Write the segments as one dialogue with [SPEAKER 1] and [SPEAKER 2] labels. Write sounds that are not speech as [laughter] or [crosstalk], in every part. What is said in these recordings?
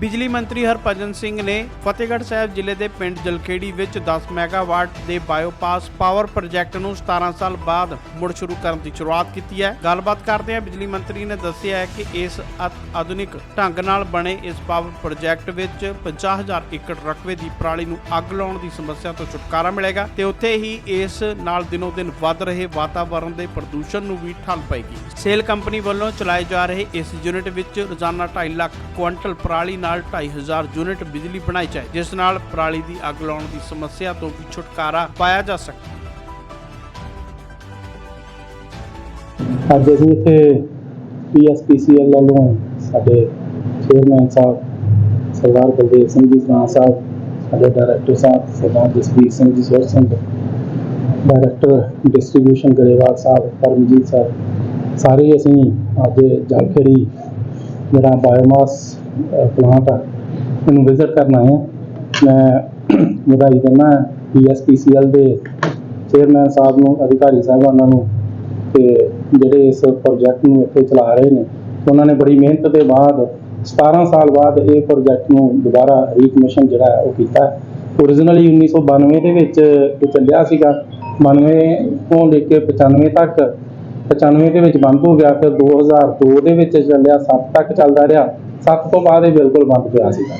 [SPEAKER 1] ਬਿਜਲੀ ਮੰਤਰੀ ਹਰਭਜਨ ਸਿੰਘ ਨੇ ਫਤਿਹਗੜ੍ਹ ਸਾਹਿਬ ਜ਼ਿਲ੍ਹੇ ਦੇ ਪਿੰਡ ਜਲਖੇੜੀ ਵਿੱਚ 10 ਮੈਗਾਵਾਟ ਦੇ ਬਾਇਓਪਾਸ ਪਾਵਰ ਪ੍ਰੋਜੈਕਟ ਨੂੰ 17 ਸਾਲ ਬਾਅਦ ਮੁੜ ਸ਼ੁਰੂ ਕਰਨ ਦੀ ਸ਼ੁਰੂਆਤ ਕੀਤੀ ਹੈ। ਗੱਲਬਾਤ ਕਰਦੇ ਹਾਂ, ਬਿਜਲੀ ਮੰਤਰੀ ਨੇ ਦੱਸਿਆ ਹੈ ਕਿ ਇਸ ਆਧੁਨਿਕ ਢੰਗ ਨਾਲ ਬਣੇ ਇਸ ਪਾਵਰ ਪ੍ਰੋਜੈਕਟ ਵਿੱਚ 50000 ਏਕੜ ਰਕਬੇ ਦੀ ਪਰਾਲੀ ਨੂੰ ਅੱਗ ਲਾਉਣ ਦੀ ਸਮੱਸਿਆ ਤੋਂ ਛੁਟਕਾਰਾ ਮਿਲੇਗਾ ਤੇ ਉੱਥੇ ਹੀ ਇਸ ਨਾਲ ਦਿਨੋ ਦਿਨ ਵੱਧ ਰਹੇ ਵਾਤਾਵਰਣ ਦੇ ਪ੍ਰਦੂਸ਼ਣ ਨੂੰ ਵੀ ਠੱਲ ਪਏਗੀ। ਸੇਲ ਕੰਪਨੀ ਵੱਲੋਂ ਚਲਾਏ ਜਾ ਰਹੇ ਇਸ ਯੂਨਿਟ ਵਿੱਚ ਰੋਜ਼ਾਨਾ 2.5 ਲੱਖ ਕੁਇੰਟਲ ਪਰਾਲੀ ਨਾਲ 2500 ਯੂਨਿਟ ਬਿਜਲੀ ਬਣਾਈ ਜਾਏ, ਜਿਸ ਨਾਲ ਪਰਾਲੀ ਦੀ ਅੱਗ ਲਾਉਣ ਦੀ ਸਮੱਸਿਆ ਤੋਂ ਵੀ ਛੁਟਕਾਰਾ ਪਾਇਆ ਜਾ ਸਕੇ।
[SPEAKER 2] ਅੱਜ ਅਸੀਂ ਇੱਥੇ ਪੀਐਸਪੀਸੀਐਲ ਵੱਲੋਂ ਸਾਡੇ ਚੇਅਰਮੈਨ ਸਾਹਿਬ, ਸਰਦਾਰ ਬਲਦੇਵ ਸਿੰਘ ਜੀ ਸਰਾਂ ਸਾਹਿਬ, ਸਾਡੇ ਡਾਇਰੈਕਟਰ ਸਾਹਿਬ, ਸਰਦਾਰ ਜਸਵੀਰ ਸਿੰਘ ਜੀ ਸੋਰ ਸਿੰਘ ਡਾਇਰੈਕਟਰ ਡਿਸਟ੍ਰੀਬਿਊਸ਼ਨ ਗਰੇਵਾਲ ਸਾਹਿਬ, ਪਰਮਜੀਤ ਸਾਹਿਬ ਸਾਰੇ ਅਸੀਂ ਅੱਜ ਜਲਖੇੜੀ, ਜਿਹੜਾ ਬਾਇਓਮਾਸ ਪਲਾਂਟ ਆ ਵਿਜ਼ਿਟ ਕਰਨ ਆਏ ਹਾਂ ਮੈਂ ਵਧਾਈ ਦਿੰਦਾ ਪੀਐਸਪੀਸੀਐਲ ਦੇ ਚੇਅਰਮੈਨ ਸਾਹਿਬ ਨੂੰ, ਅਧਿਕਾਰੀ ਸਾਹਿਬਾਨਾਂ ਨੂੰ ਤੇ ਜਿਹੜੇ ਇਸ ਪ੍ਰੋਜੈਕਟ ਨੂੰ ਇੱਥੇ ਚਲਾ ਰਹੇ ਨੇ। ਉਹਨਾਂ ਨੇ ਬੜੀ ਮਿਹਨਤ ਦੇ ਬਾਅਦ 17 ਸਾਲ ਬਾਅਦ ਇਹ ਪ੍ਰੋਜੈਕਟ ਨੂੰ ਦੁਬਾਰਾ ਰੀਕਮਿਸ਼ਨ ਜਿਹੜਾ ਉਹ ਕੀਤਾ। ਓਰੀਜਨਲੀ 1992 ਦੇ ਵਿੱਚ ਇਹ ਚੱਲਿਆ ਸੀਗਾ। 92 ਤੋਂ ਲੈ ਕੇ 95 ਤੱਕ 95 ਦੇ ਵਿੱਚ ਬੰਦ ਹੋ ਗਿਆ ਫਿਰ 2002 ਦੇ ਵਿੱਚ ਚੱਲਿਆ 7 ਤੱਕ ਚੱਲਦਾ ਰਿਹਾ 7 ਤੋਂ ਬਾਅਦ ਇਹ ਬਿਲਕੁਲ ਬੰਦ ਪਿਆ ਸੀਗਾ।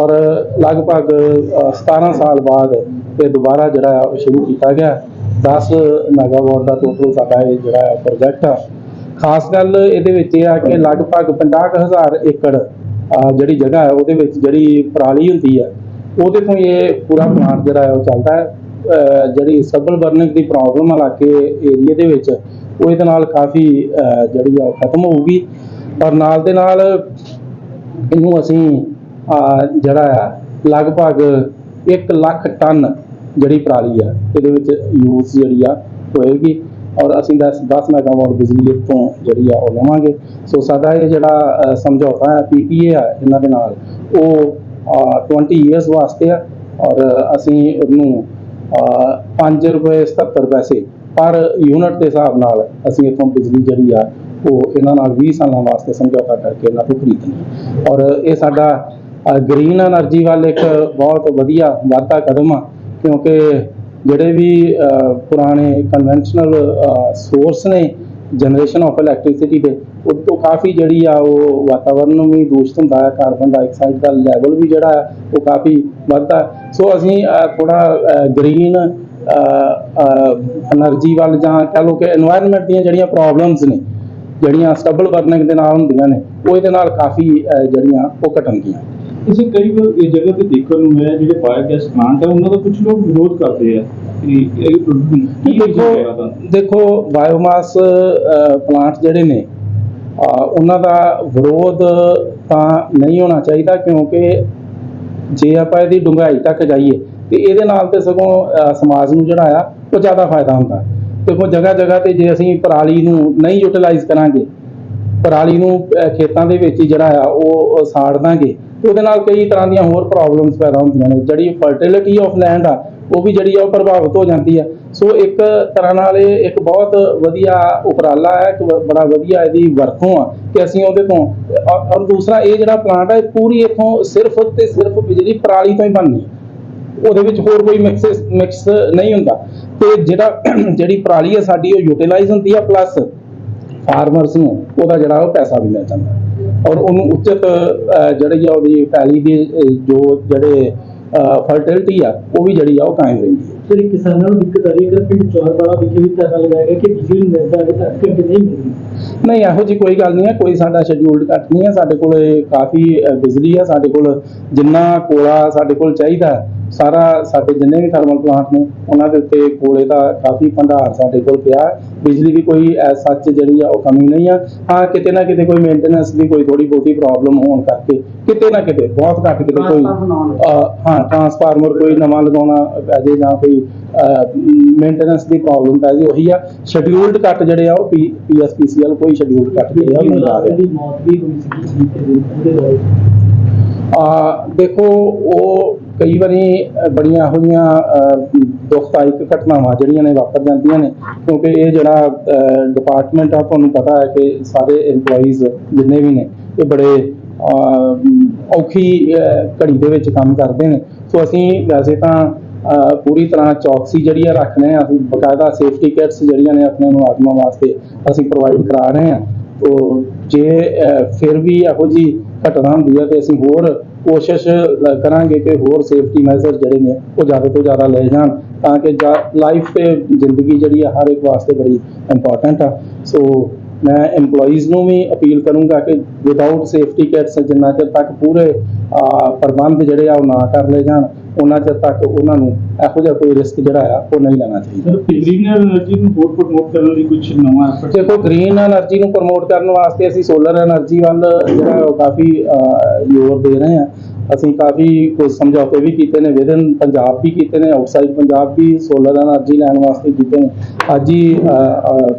[SPEAKER 2] ਔਰ ਲਗਭਗ ਅ, 17 ਸਾਲ ਬਾਅਦ ਇਹ ਦੁਬਾਰਾ ਜਿਹੜਾ ਹੈ ਉਹ ਸ਼ੁਰੂ ਕੀਤਾ ਗਿਆ। 10 ਮੈਗਾਵਾਟ ਦਾ ਟੋਟਲ ਸਾਡਾ ਇਹ ਜਿਹੜਾ ਹੈ ਪ੍ਰੋਜੈਕਟ ਆ। ਖਾਸ ਗੱਲ ਇਹਦੇ ਵਿੱਚ ਇਹ ਆ ਕਿ ਲਗਭਗ 50000 ਏਕੜ ਜਿਹੜੀ ਜਗ੍ਹਾ ਹੈ ਉਹਦੇ ਵਿੱਚ ਜਿਹੜੀ ਪਰਾਲੀ ਹੁੰਦੀ ਹੈ ਉਹਦੇ ਤੋਂ ਇਹ ਪੂਰਾ ਪਲਾਂਟ ਜਿਹੜਾ ਹੈ ਉਹ ਚੱਲਦਾ ਹੈ। ਜਿਹੜੀ ਸਬਲ ਬਰਨਿੰਗ ਦੀ ਪ੍ਰੋਬਲਮ ਇਲਾਕੇ ਏਰੀਆ ਦੇ ਵਿੱਚ ਉਹ ਇਹਦੇ ਨਾਲ ਕਾਫੀ ਜਿਹੜੀ ਆ ਉਹ ਖਤਮ ਹੋਊਗੀ। ਔਰ ਨਾਲ ਦੇ ਨਾਲ ਇਹਨੂੰ ਅਸੀਂ ਜਿਹੜਾ ਆ ਲਗਭਗ 1 ਲੱਖ ਟਨ ਜਿਹੜੀ ਪਰਾਲੀ ਆ ਇਹਦੇ ਵਿੱਚ ਯੂਜ਼ ਜਿਹੜੀ ਆ ਹੋਏਗੀ। ਔਰ ਅਸੀਂ 10 10 ਮੈਗਾਵਾਟ ਬਿਜਲੀ ਤੋਂ ਜਿਹੜੀ ਆ ਉਹ ਲਵਾਂਗੇ। ਸੋ ਸਾਡਾ ਇਹ ਜਿਹੜਾ ਅਹ, ਸਮਝੌਤਾ ਹੈ ਪੀਪੀਏ ਆ ਇਹਨਾਂ ਦੇ ਨਾਲ ਉਹ ਅਹ, 20 ਇਅਰਸ ਵਾਸਤੇ ਆ। ਔਰ ਅਸੀਂ ਉਹਨੂੰ 5 ਰੁਪਏ 77 ਪੈਸੇ ਪਰ ਯੂਨਿਟ ਦੇ ਹਿਸਾਬ ਨਾਲ ਅਸੀਂ ਇਥੋਂ ਬਿਜਲੀ ਜਿਹੜੀ ਆ, ਉਹ ਇਹਨਾਂ ਨਾਲ 20 ਸਾਲਾਂ ਵਾਸਤੇ ਸਮਝੌਤਾ ਕਰਕੇ ਇਹਨਾਂ ਤੋਂ ਖਰੀਦਣੀ ਔਰ ਇਹ ਸਾਡਾ ਗ੍ਰੀਨ એનર્ਜੀ ਵੱਲ ਇੱਕ ਬਹੁਤ ਵਧੀਆ ਵਾਧਾ ਕਦਮ ਆ, ਕਿਉਂਕਿ ਜਿਹੜੇ ਵੀ ਪੁਰਾਣੇ ਕਨਵੈਂਸ਼ਨਲ ਸੋਰਸ ਨੇ ਜਨਰੇਸ਼ਨ ਆਫ ਇਲੈਕਟ੍ਰਿਸਿਟੀ ਦੇ, ਉਹ ਤੋਂ ਕਾਫੀ ਜਿਹੜੀ ਆ ਉਹ ਵਾਤਾਵਰਨ ਨੂੰ ਵੀ ਦੂਸ਼ਿਤ ਹੁੰਦਾ ਹੈ ਕਾਰਬਨ ਡਾਈਆਕਸਾਈਡ ਦਾ ਲੈਵਲ ਵੀ ਜਿਹੜਾ ਹੈ ਉਹ ਕਾਫੀ ਵੱਧਦਾ। ਸੋ ਅਸੀਂ ਥੋੜਾ ਗ੍ਰੀਨ એનર્ਜੀ ਵੱਲ ਜਾਂ ਕਹ ਲੋ ਕਿ এনवायरमेंट ਦੀਆਂ ਜਿਹੜੀਆਂ ਪ੍ਰੋਬਲਮਸ ਨੇ, ਜਿਹੜੀਆਂ ਸਟਬਲ ਬਰਨਿੰਗ ਦੇ ਨਾਲ ਹੁੰਦੀਆਂ ਨੇ, ਉਹ ਇਹਦੇ ਨਾਲ ਕਾਫੀ ਜਿਹੜੀਆਂ ਉਹ ਘਟਣਗੀਆਂ।
[SPEAKER 3] ਇਸੇ ਕਈ ਵਾਰ ਇਹ ਜਗ੍ਹਾ ਤੇ ਦੇਖਣ ਨੂੰ ਹੈ ਜਿਹੜੇ ਬਾਇਓਗੈਸ ਪਲਾਂਟ ਹੈ ਉਹਨਾਂ ਦਾ ਕੁਝ ਲੋਕ ਵਿਰੋਧ ਕਰਦੇ ਆ
[SPEAKER 2] ਦੇਖੋ ਦੇਖੋ ਬਾਇਓਮਾਸ ਪਲਾਂਟ ਜਿਹੜੇ ਨੇ ਉਹਨਾਂ ਦਾ ਵਿਰੋਧ ਤਾਂ ਨਹੀਂ ਹੋਣਾ ਚਾਹੀਦਾ ਕਿਉਂਕਿ ਜੇ ਆਪਾਂ ਇਹਦੀ ਡੂੰਘਾਈ ਤੱਕ ਜਾਈਏ ਤੇ ਇਹਦੇ ਨਾਲ ਤੇ ਸਗੋਂ ਸਮਾਜ ਨੂੰ ਜਿਹੜਾ ਆ ਉਹ ਜ਼ਿਆਦਾ ਫਾਇਦਾ ਹੁੰਦਾ। ਦੇਖੋ ਜਗ੍ਹਾ ਜਗ੍ਹਾ ਤੇ ਜੇ ਅਸੀਂ ਪਰਾਲੀ ਨੂੰ ਨਹੀਂ ਯੂਟਿਲਾਈਜ਼ ਕਰਾਂਗੇ ਪਰਾਲੀ ਨੂੰ ਖੇਤਾਂ ਦੇ ਵਿੱਚ ਹੀ ਜਿਹੜਾ ਆ ਉਹ ਸਾੜ ਦਾਂਗੇ ਤੇ ਉਹਦੇ ਨਾਲ ਕਈ ਤਰ੍ਹਾਂ ਦੀਆਂ ਹੋਰ ਪ੍ਰੋਬਲਮਸ ਪੈਦਾ ਹੁੰਦੀਆਂ ਨੇ। ਜਿਹੜੀ ਫਰਟੀਲਿਟੀ ਆਫ ਲੈਂਡ ਆ, ਉਹ ਵੀ ਜਿਹੜੀ ਆ ਉਹ ਪ੍ਰਭਾਵਿਤ ਹੋ ਜਾਂਦੀ ਆ। ਸੋ ਇੱਕ ਤਰ੍ਹਾਂ ਨਾਲ ਇਹ ਇੱਕ ਬਹੁਤ ਵਧੀਆ ਉਪਰਾਲਾ ਹੈ, ਇੱਕ ਬ- ਬੜਾ ਵਧੀਆ ਇਹਦੀ ਵਰਤੋਂ ਆ ਕਿ ਅਸੀਂ ਉਹਦੇ ਤੋਂ ਔਰ ਦੂਸਰਾ ਇਹ ਜਿਹੜਾ ਪਲਾਂਟ ਹੈ ਇਹ ਪੂਰੀ ਇਥੋਂ ਸਿਰਫ ਤੇ ਸਿਰਫ ਬਿਜਲੀ ਪਰਾਲੀ ਤੋਂ ਹੀ ਬਣਨੀ ਉਹਦੇ ਵਿੱਚ ਹੋਰ ਕੋਈ ਮਿਕਸ ਮਿਕਸ ਨਹੀਂ ਹੁੰਦਾ। ਤੇ ਜਿਹੜਾ [clears throat] ਜਿਹੜੀ ਪਰਾਲੀ ਹੈ ਸਾਡੀ, ਉਹ ਯੂਟਿਲਾਈਜ਼ ਹੁੰਦੀ ਆ ਪਲੱਸ ਫਾਰਮਰਸ ਨੂੰ ਉਹਦਾ ਜਿਹੜਾ ਉਹ ਪੈਸਾ ਵੀ ਮਿਲ ਜਾਂਦਾ। ਔਰ ਉਹਨੂੰ ਉਚਿਤ ਜਿਹੜੀ ਆ ਉਹਦੀ ਪੈਲੀ ਦੀ ਜੋ ਜਿਹੜੇ ਫਰਟੀਲਿਟੀ ਆ ਉਹ ਵੀ ਜਿਹੜੀ ਆ ਉਹ ਕਾਇਮ ਰਹਿੰਦੀ ਹੈ।
[SPEAKER 4] ਜਿਹੜੀ ਕਿਸਾਨਾਂ ਨੂੰ ਦਿੱਕਤ ਆ ਰਹੀ ਹੈ ਕਿ ਪਿੰਡ ਚੌਰਵਾਲਾ ਵਿਖੇ ਵੀ ਧਰਨਾ ਲਗਾਇਆ ਗਿਆ ਕਿ ਬਿਜਲੀ ਨਿਰਧਾਰਿਤ ਅੱਠ ਘੰਟੇ ਨਹੀਂ ਮਿਲਦੀ।
[SPEAKER 2] ਨਹੀਂ ਇਹੋ ਜੀ ਕੋਈ ਗੱਲ ਨਹੀਂ ਹੈ ਕੋਈ ਸਾਡਾ ਸ਼ਡਿਊਲਡ ਘੱਟ ਨਹੀਂ ਹੈ ਸਾਡੇ ਕੋਲ ਕਾਫੀ ਬਿਜਲੀ ਹੈ ਸਾਡੇ ਕੋਲ ਜਿੰਨਾ ਕੋਲਾ ਸਾਡੇ ਕੋਲ ਚਾਹੀਦਾ ਹੈ, ਸਾਰਾ ਸਾਡੇ ਜਿੰਨੇ ਵੀ ਥਰਮਲ ਪਲਾਂਟ ਨੇ ਉਹਨਾਂ ਦੇ ਉੱਤੇ ਕੋਲੇ ਦਾ ਕਾਫੀ ਭੰਡਾਰ ਸਾਡੇ ਕੋਲ ਪਿਆ ਹੈ। ਬਿਜਲੀ ਦੀ ਕੋਈ ਸੱਚ ਜਿਹੜੀ ਆ ਉਹ ਕਮੀ ਨਹੀਂ ਆ। ਹਾਂ ਕਿਤੇ ਨਾ ਕਿਤੇ ਕੋਈ ਮੇਨਟੇਨੈਂਸ ਦੀ ਕੋਈ ਥੋੜੀ ਬਹੁਤੀ ਪ੍ਰੋਬਲਮ ਹੋਣ ਕਰਕੇ ਕਿਤੇ ਨਾ ਕਿਤੇ ਬਹੁਤ ਘੱਟ ਕਿਤੇ ਕੋਈ ਹਾਂ ਟਰਾਂਸਫਾਰਮਰ ਕੋਈ ਨਵਾਂ ਲਗਾਉਣਾ ਪੈ ਜੇ ਜਾਂ ਕੋਈ ਮੇਨਟੇਨੈਂਸ ਦੀ ਪ੍ਰੋਬਲਮ ਪੈ ਜੇ ਉਹੀ ਆ। ਸ਼ਡਿਊਲਡ ਕੱਟ ਜਿਹੜੇ ਆ ਉਹ ਪੀਐਸਪੀਸੀਐਲ ਕੋਈ ਸ਼ਡਿਊਲਡ ਕੱਟ ਜਿਹੜੇ ਆ ਨਹੀਂ ਆ ਰਹੇ ਆ। ਦੇਖੋ ਉਹ ਕਈ ਵਾਰੀ ਬੜੀਆਂ ਇਹੋ ਜਿਹੀਆਂ ਅ, ਦੁਖਦਾਇਕ ਘਟਨਾਵਾਂ ਜਿਹੜੀਆਂ ਨੇ ਵਾਪਰ ਜਾਂਦੀਆਂ ਨੇ ਕਿਉਂਕਿ ਇਹ ਜਿਹੜਾ ਡਿਪਾਰਟਮੈਂਟ ਆ ਤੁਹਾਨੂੰ ਪਤਾ ਹੈ ਕਿ ਸਾਰੇ EMPLOYEES ਜਿੰਨੇ ਵੀ ਨੇ ਇਹ ਬੜੇ ਔਖੀ ਘੜੀ ਦੇ ਵਿੱਚ ਕੰਮ ਕਰਦੇ ਨੇ। ਸੋ ਅਸੀਂ ਵੈਸੇ ਤਾਂ ਪੂਰੀ ਤਰ੍ਹਾਂ ਚੌਕਸੀ ਜਿਹੜੀ ਆ ਰੱਖਦੇ ਹਾਂ ਅਸੀਂ ਬਕਾਇਦਾ ਸੇਫਟੀ ਕਿਟਸ ਜਿਹੜੀਆਂ ਨੇ ਆਪਣੇ ਮੁਲਾਜ਼ਮਾਂ ਵਾਸਤੇ ਅਸੀਂ ਪ੍ਰੋਵਾਈਡ ਕਰਾ ਰਹੇ ਹਾਂ। ਤੋ ਜੇ ਫਿਰ ਵੀ ਇਹੋ ਜੀ ਘਟਨਾ ਹੁੰਦੀ ਹੈ ਤੇ ਅਸੀਂ ਹੋਰ ਕੋਸ਼ਿਸ਼ ਕਰਾਂਗੇ ਕਿ ਹੋਰ ਸੇਫਟੀ ਮੈਜ਼ਰ ਜਿਹੜੇ ਨੇ, ਉਹ ਜ਼ਿਆਦਾ ਤੋਂ ਜ਼ਿਆਦਾ ਲਏ ਜਾਣ ਤਾਂ ਕਿ ਲਾਈਫ ਤੇ ਜ਼ਿੰਦਗੀ ਜਿਹੜੀ ਆ, ਹਰ ਇੱਕ ਵਾਸਤੇ ਬੜੀ ਇੰਪੋਰਟੈਂਟ ਆ। ਸੋ ਮੈਂ EMPLOYEES ਨੂੰ ਵੀ ਅਪੀਲ ਕਰੂੰਗਾ ਕਿ ਵਿਦਆਊਟ ਸੇਫਟੀ ਕਿਟਸ ਜਿੰਨਾ ਚਿਰ ਤੱਕ ਪੂਰੇ ਪ੍ਰਬੰਧ ਜਿਹੜੇ ਆ, ਉਹ ਨਾ ਕਰ ਲਏ ਜਾਣ। ਉਹਨਾਂ ਚਿਰ ਤੱਕ ਉਹਨਾਂ ਨੂੰ ਇਹੋ ਜਿਹਾ ਕੋਈ ਰਿਸਕ ਜਿਹੜਾ ਆ ਉਹ ਨਹੀਂ ਲੈਣਾ ਚਾਹੀਦਾ।
[SPEAKER 3] ਸਰ ਗ੍ਰੀਨ એનર્ਜੀ ਨੂੰ ਹੋਰ ਪ੍ਰਮੋਟ ਕਰਨ ਲਈ ਕੁਝ ਨਵਾਂ ਐਫਰਟ
[SPEAKER 2] ਦੇਖੋ ਗ੍ਰੀਨ એનર્ਜੀ ਨੂੰ ਪ੍ਰਮੋਟ ਕਰਨ ਵਾਸਤੇ ਅਸੀਂ ਸੋਲਰ એનર્ਜੀ ਵੱਲ ਜਿਹੜਾ ਉਹ ਕਾਫੀ ਜ਼ੋਰ ਦੇ ਰਹੇ ਆ ਅਸੀਂ ਕਾਫੀ ਕੁਝ ਸਮਝੌਤੇ ਵੀ ਕੀਤੇ ਨੇ ਵਿਦਨ ਪੰਜਾਬ ਵੀ ਕੀਤੇ ਨੇ ਆਊਟਸਾਈਡ ਪੰਜਾਬ ਵੀ ਸੋਲਰ એનર્ਜੀ ਲੈਣ ਵਾਸਤੇ ਕੀਤੇ ਨੇ। ਅੱਜ ਹੀ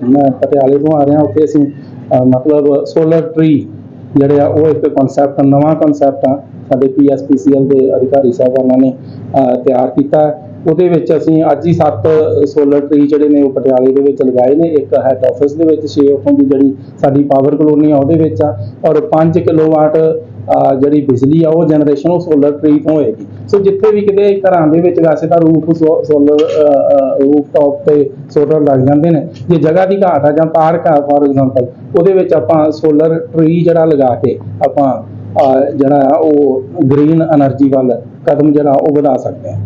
[SPEAKER 2] ਮੈਂ ਪਟਿਆਲੇ ਤੋਂ ਆ ਰਿਹਾ ਉੱਥੇ ਅਸੀਂ ਮਤਲਬ ਸੋਲਰ ਟਰੀ ਜਿਹੜੇ ਆ, ਉਹ ਇੱਕ ਕਨਸੈਪਟ ਨਵਾਂ ਕਨਸੈਪਟ ਆ, ਸਾਡੇ ਪੀਐਸਪੀਸੀਐਲ ਦੇ ਅਧਿਕਾਰੀ ਸਾਹਿਬਾਨਾਂ ਨੇ ਤਿਆਰ ਕੀਤਾ। ਉਹਦੇ ਵਿੱਚ ਅਸੀਂ ਅੱਜ ਹੀ ਸੱਤ ਸੋਲਰ ਟਰੀ ਜਿਹੜੇ ਨੇ ਉਹ ਪਟਿਆਲੇ ਦੇ ਵਿੱਚ ਲਗਾਏ ਨੇ, ਇੱਕ ਹੈਡ ਆਫਿਸ ਦੇ ਵਿੱਚ ਛੇ ਉਥੋਂ ਦੀ ਜਿਹੜੀ ਸਾਡੀ ਪਾਵਰ ਕਲੋਨੀ ਆ ਉਹਦੇ ਵਿੱਚ ਆ ਔਰ 5 ਕਿਲੋਵਾਟ ਜਿਹੜੀ ਬਿਜਲੀ ਆ ਉਹ ਜਨਰੇਸ਼ਨ ਉਹ ਸੋਲਰ ਟਰੀ ਤੋਂ ਹੋਏਗੀ। ਸੋ ਜਿੱਥੇ ਵੀ ਕਿਤੇ ਘਰਾਂ ਦੇ ਵਿੱਚ ਵੈਸੇ ਤਾਂ ਰੂਫ ਸੋਲਰ ਰੂਫ ਟਾਪ ਤੇ ਸੋਲਰ ਲੱਗ ਜਾਂਦੇ ਨੇ। ਜੇ ਜਗ੍ਹਾ ਦੀ ਘਾਟ ਆ ਜਾਂ ਪਾਰਕ ਆ ਫੋਰ ਐਗਜ਼ਾਮਪਲ ਉਹਦੇ ਵਿੱਚ ਆਪਾਂ ਸੋਲਰ ਟਰੀ ਜਿਹੜਾ ਲਗਾ ਕੇ ਆਪਾਂ ਜਿਹੜਾ ਉਹ ਗ੍ਰੀਨ એનર્ਜੀ ਵੱਲ ਕਦਮ ਜਿਹੜਾ ਉਹ ਵਧਾ ਸਕਦੇ ਹਾਂ।